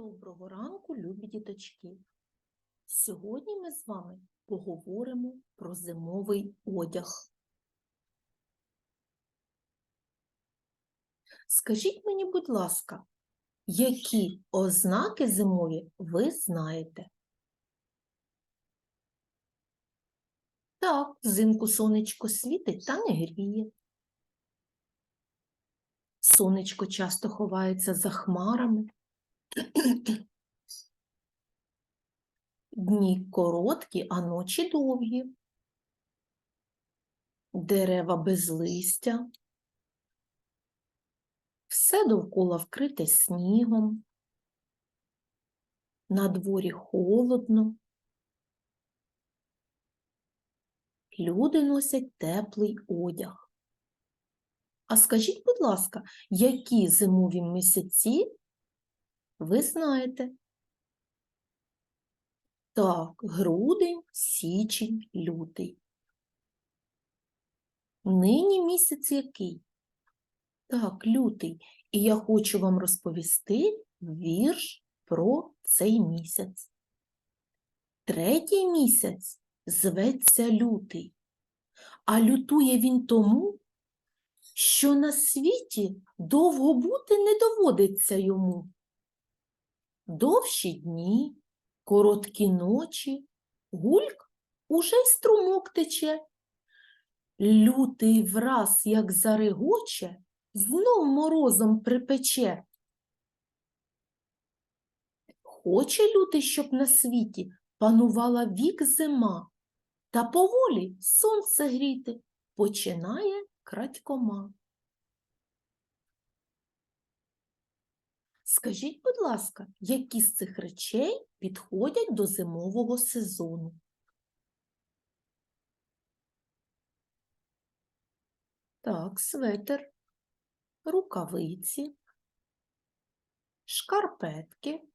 Доброго ранку, любі діточки! Сьогодні ми з вами поговоримо про зимовий одяг. Скажіть мені, будь ласка, які ознаки зимові ви знаєте? Так, взимку сонечко світить та не гріє. Сонечко часто ховається за хмарами. Дні короткі, а ночі довгі. Дерева без листя. Все довкола вкрите снігом. На дворі холодно. Люди носять теплий одяг. А скажіть, будь ласка, які зимові місяці ви знаєте? Так, грудень, січень, лютий. Нині місяць який? Так, лютий. І я хочу вам розповісти вірш про цей місяць. Третій місяць зветься лютий, а лютує він тому, що на світі довго бути не доводиться йому. Довші дні, короткі ночі, гульк уже й струмок тече. Лютий враз, як зарегоче, знов морозом припече. Хоче лютий, щоб на світі панувала вік зима, та поволі сонце гріти починає крадькома. Скажіть, будь ласка, які з цих речей підходять до зимового сезону? Так, светр, рукавиці, шкарпетки,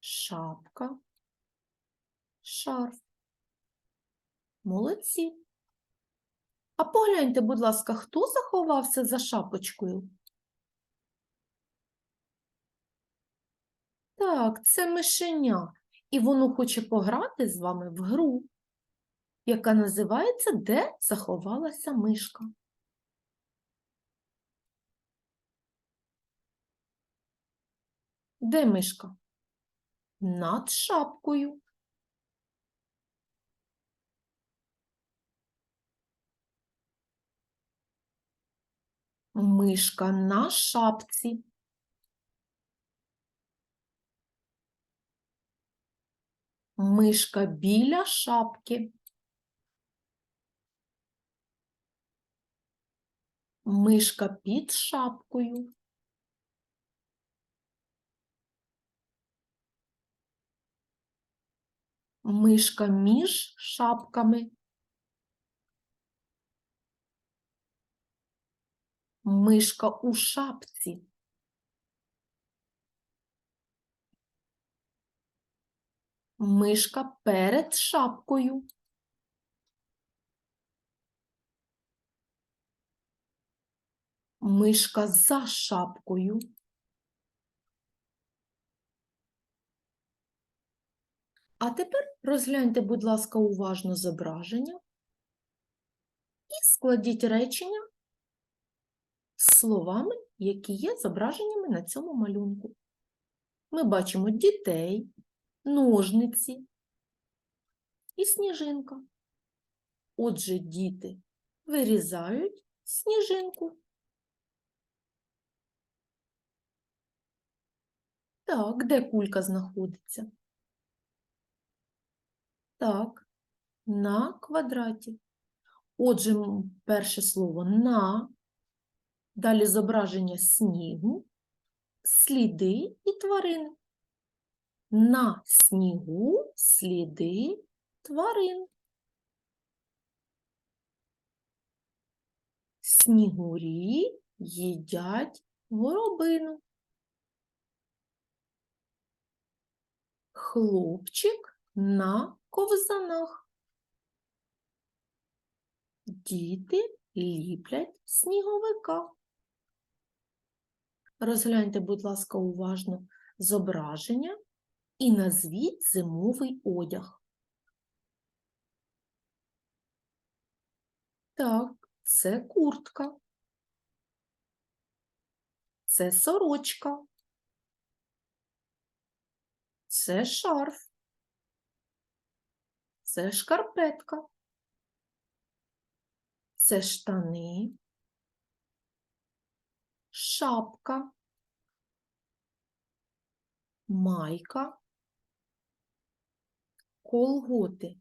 шапка, шарф. Молодці. А погляньте, будь ласка, хто заховався за шапочкою? Так, це мишеня, і воно хоче пограти з вами в гру, яка називається Де заховалася мишка. Де мишка? Над шапкою. Мишка на шапці. Мишка біля шапки. Мишка під шапкою. Мишка між шапками. Мишка у шапці. Мишка перед шапкою. Мишка за шапкою. А тепер розгляньте, будь ласка, уважно зображення і складіть речення словами, які є зображеннями на цьому малюнку. Ми бачимо дітей, ножниці і сніжинка. Отже, діти вирізають сніжинку. Так, де кулька знаходиться? Так, на квадраті. Отже, перше слово на, далі зображення снігу, сліди і тварини. На снігу сліди тварин. Снігурі їдять горобину. Хлопчик на ковзанах. Діти ліплять сніговика. Розгляньте, будь ласка, уважно зображення і назвіть зимовий одяг. Так, це куртка. Це сорочка. Це шарф. Це шкарпетка. Це штани. Шапка. Майка. Колготи.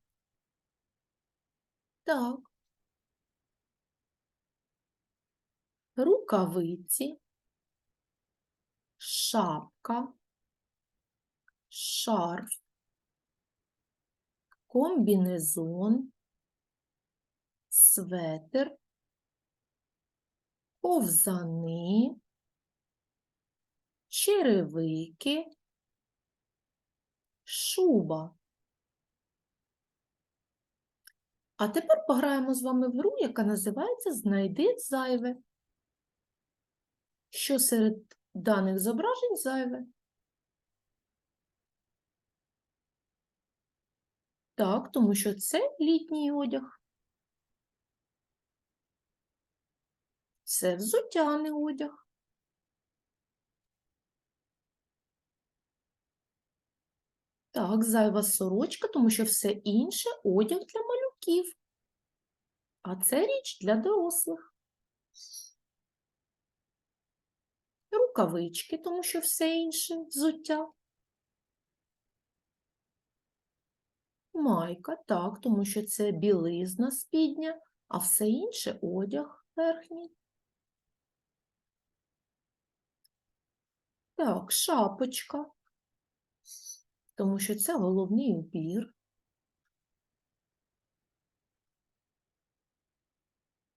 Так. Рукавиці. Шапка. Шарф. Комбінезон. Светр. Ковзани. Черевики. Шуба. А тепер пограємо з вами в гру, яка називається Знайди зайве. Що серед даних зображень зайве? Так, тому що це літній одяг. Це взуттяний одяг. Так, зайва сорочка, тому що все інше одяг для малюків. А це річ для дорослих. Рукавички, тому що все інше взуття. Майка, так, тому що це білизна спідня, а все інше одяг верхній. Так, шапочка, тому що це головний убір.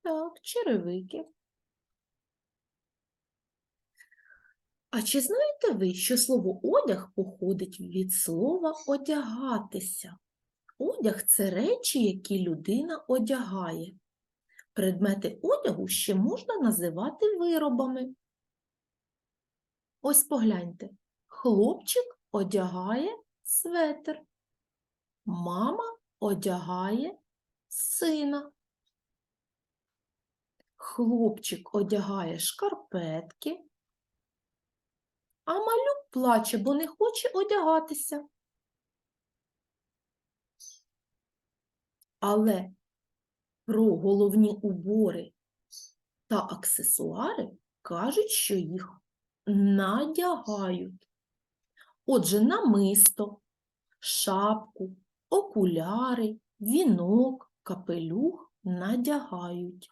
Так, черевики. А чи знаєте ви, що слово одяг походить від слова одягатися? Одяг це речі, які людина одягає. Предмети одягу ще можна називати виробами. Ось погляньте, хлопчик одягає светр, мама одягає сина. Хлопчик одягає шкарпетки, а малюк плаче, бо не хоче одягатися. Але про головні убори та аксесуари кажуть, що їх надягають. Отже, намисто, шапку, окуляри, вінок, капелюх надягають.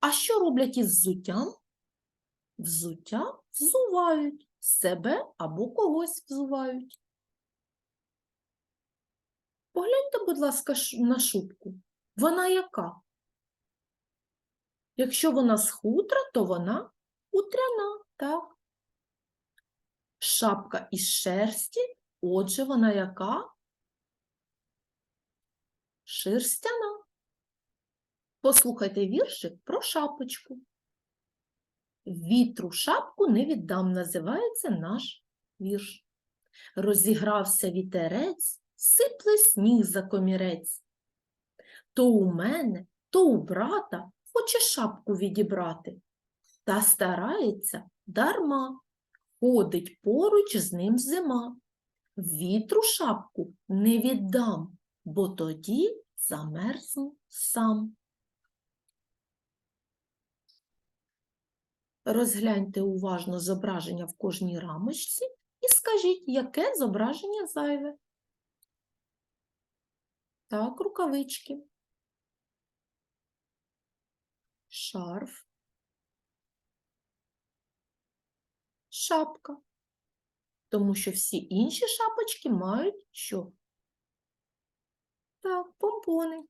А що роблять із взуттям? Взуття взувають, себе або когось взувають. Погляньте, будь ласка, на шубку. Вона яка? Якщо вона з хутра, то вона хутряна, так? Шапка із шерсті, отже, вона яка? Шерстяна. Послухайте віршик про шапочку. Вітру шапку не віддам, називається наш вірш. Розігрався вітерець, сипле сніг за комірець. То у мене, то у брата хоче шапку відібрати, та старається дарма, ходить поруч з ним зима. Вітру шапку не віддам, бо тоді замерзну сам. Розгляньте уважно зображення в кожній рамочці і скажіть, яке зображення зайве. Так, рукавички. Шарф. Шапка. Тому що всі інші шапочки мають що? Так, помпони.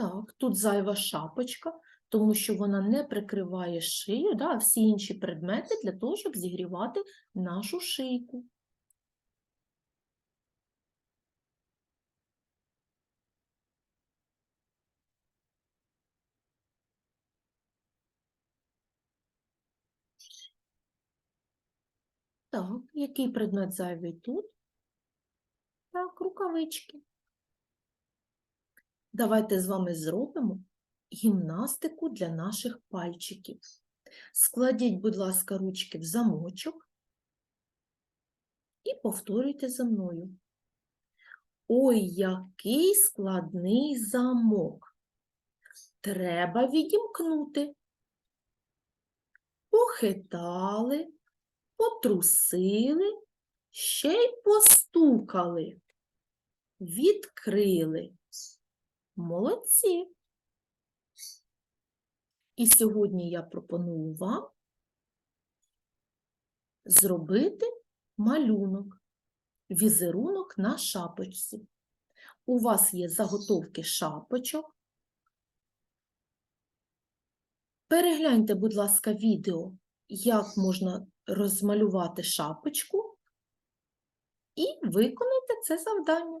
Так, тут зайва шапочка, тому що вона не прикриває шию, да, а всі інші предмети для того, щоб зігрівати нашу шийку. Так, який предмет зайвий тут? Так, рукавички. Давайте з вами зробимо гімнастику для наших пальчиків. Складіть, будь ласка, ручки в замочок і повторюйте за мною. Ой, який складний замок. Треба відімкнути. Похитали, потрусили, ще й постукали. Відкрили. Молодці. І сьогодні я пропоную вам зробити малюнок, візерунок на шапочці. У вас є заготовки шапочок. Перегляньте, будь ласка, відео, як можна розмалювати шапочку, і виконайте це завдання.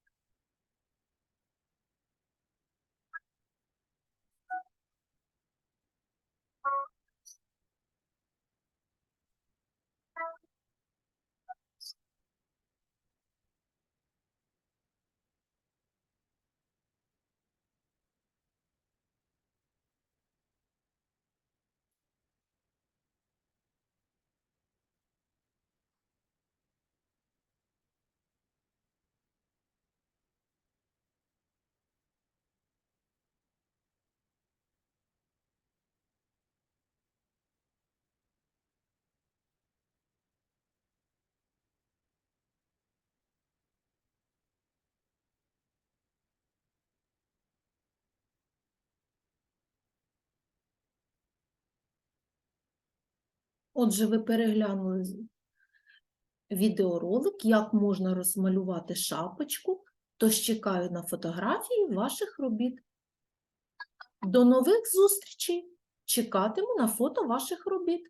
Отже, ви переглянули відеоролик, як можна розмалювати шапочку, тож чекаю на фотографії ваших робіт. До нових зустрічей! Чекатиму на фото ваших робіт.